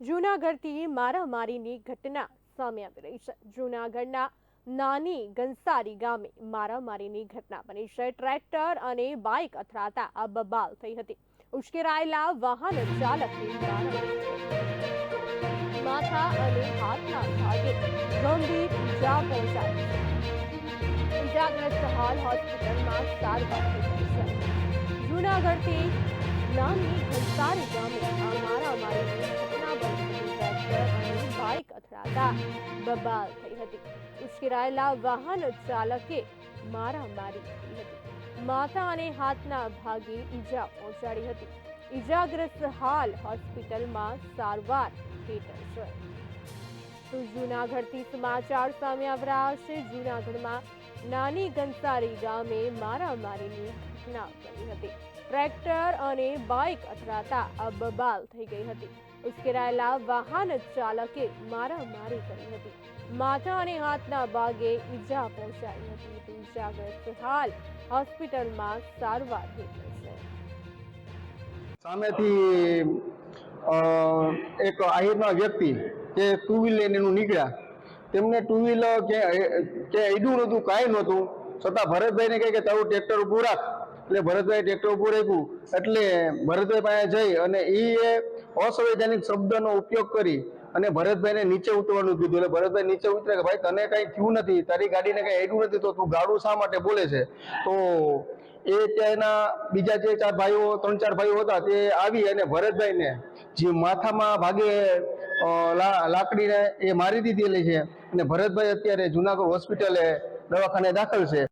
જૂનાગઢથી મારામારીની ઘટના સામે આવી રહી છે. જૂનાગઢના નાની ગંસારી ગામે મારામારીની ઘટના બની છે. ટ્રેક્ટર અને બાઇક અથડાતા આ બબાલ થઈ હતી. ઉશ્કેરાયેલા વાહન ચાલકની માથા અને હાથના ભાગે ગંભીર ઈજા પહોંચાડી ઈજાગ્રસ્ત હાલ હોસ્પિટલમાં સારવાર જૂનાગઢથી નાની ગંસારી ગામે આ મારામારીની અથડાતા બબાલ થઈ હતી. ઉશ્કેરાયેલા વાહન ચાલકે મારામારી કરી હતી. માથા અને હાથના ભાગે ઈજા પહોંચાડી હતી. ઈજાગ્રસ્ત હાલ હોસ્પિટલમાં સારવાર હેઠળ છે. તો જૂનાગઢથી સમાચાર સામે આવ્યા છે જૂનાગઢમાં નાની ગંસારી ગામે મારામારીની ઘટના બની હતી. ટ્રેક્ટર અને બાઇક અથડાતા અબબાલ થઈ ગઈ હતી. ઉશ્કેરાયેલા વાહન ચાલકે મારામારી કરી હતી. માથા અને હાથના ભાગે ઈજા પહોંચાઈ હતી. ઈજાગ્રસ્ત હાલ હોસ્પિટલમાં સારવાર હેઠળ છે. સામેથી એક આહિરના વ્યક્તિ જે ટુ વ્હીલ લઈને એનું નીકળ્યા. તેમને ટુ વ્હીલર કે અડ્યું નહોતું કાંઈ નહોતું. છતાં ભરતભાઈને કહે કે તારું ટ્રેક્ટર ઊભું રાખ. એટલે ભરતભાઈ ટ્રેક્ટર ઉભું રાખ્યું. એટલે ભરતભાઈ પાસે જઈ અને એ અસંવૈધાનિક શબ્દનો ઉપયોગ કરી અને ભરતભાઈને નીચે ઉતરવાનું કીધું. એટલે ભરતભાઈ નીચે ઉતરે કે ભાઈ તને કઈ થયું નથી, તારી ગાડીને કઈ અડ્યું નથી, તો તું ગાડું શા માટે બોલે છે? તો એ ત્યાંના બીજા જે ચાર ભાઈઓ, ત્રણ ચાર ભાઈઓ હતા તે આવી અને ભરતભાઈને જે માથામાં ભાગે લાકડીને એ મારી દીધેલી છે. અને ભરતભાઈ અત્યારે જુનાગઢ હોસ્પિટલે દવાખાને દાખલ છે.